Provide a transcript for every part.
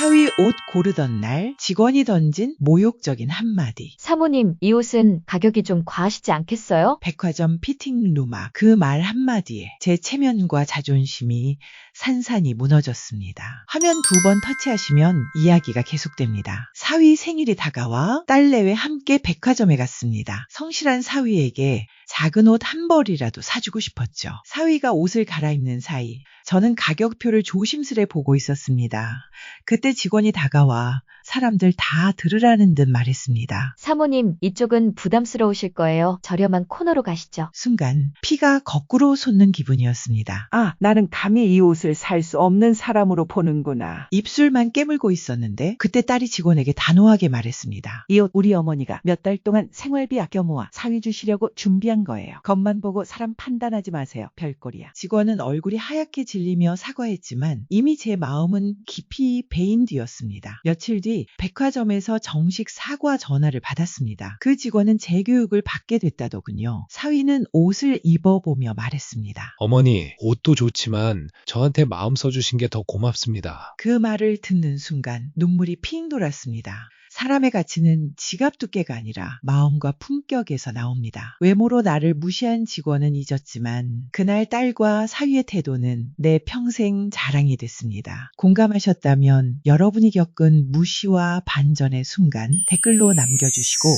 사위 옷 고르던 날 직원이 던진 모욕적인 한마디. 사모님, 이 옷은 가격이 좀 과하시지 않겠어요? 백화점 피팅 루마 그 말 한마디에 제 체면과 자존심이 산산이 무너졌습니다. 화면 두 번 터치하시면 이야기가 계속됩니다. 사위 생일이 다가와 딸내외 함께 백화점에 갔습니다. 성실한 사위에게 작은 옷 한 벌이라도 사주고 싶었죠. 사위가 옷을 갈아입는 사이 저는 가격표를 조심스레 보고 있었습니다. 그때 직원이 다가와 사람들 다 들으라는 듯 말했습니다. 사모님, 이쪽은 부담스러우실 거예요. 저렴한 코너로 가시죠. 순간 피가 거꾸로 솟는 기분이었습니다. 아, 나는 감히 이 옷을 살 수 없는 사람으로 보는구나. 입술만 깨물고 있었는데 그때 딸이 직원에게 단호하게 말했습니다. 이 옷 우리 어머니가 몇 달 동안 생활비 아껴 모아 사위 주시려고 준비한 거예요. 겉만 보고 사람 판단하지 마세요. 별꼴이야. 직원은 얼굴이 하얗게 질 리며 사과했지만 이미 제 마음은 깊이 베인 뒤였습니다. 며칠 뒤 백화점에서 정식 사과 전화를 받았습니다. 그 직원은 재교육을 받게 됐다더군요. 사위는 옷을 입어보며 말했습니다. 어머니, 옷도 좋지만 저한테 마음 써주신 게 더 고맙습니다. 그 말을 듣는 순간 눈물이 핑 돌았습니다. 사람의 가치는 지갑 두께가 아니라 마음과 품격에서 나옵니다. 외모로 나를 무시한 직원은 잊었지만 그날 딸과 사위의 태도는 내 평생 자랑이 됐습니다. 공감하셨다면 여러분이 겪은 무시와 반전의 순간 댓글로 남겨주시고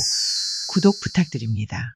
구독 부탁드립니다.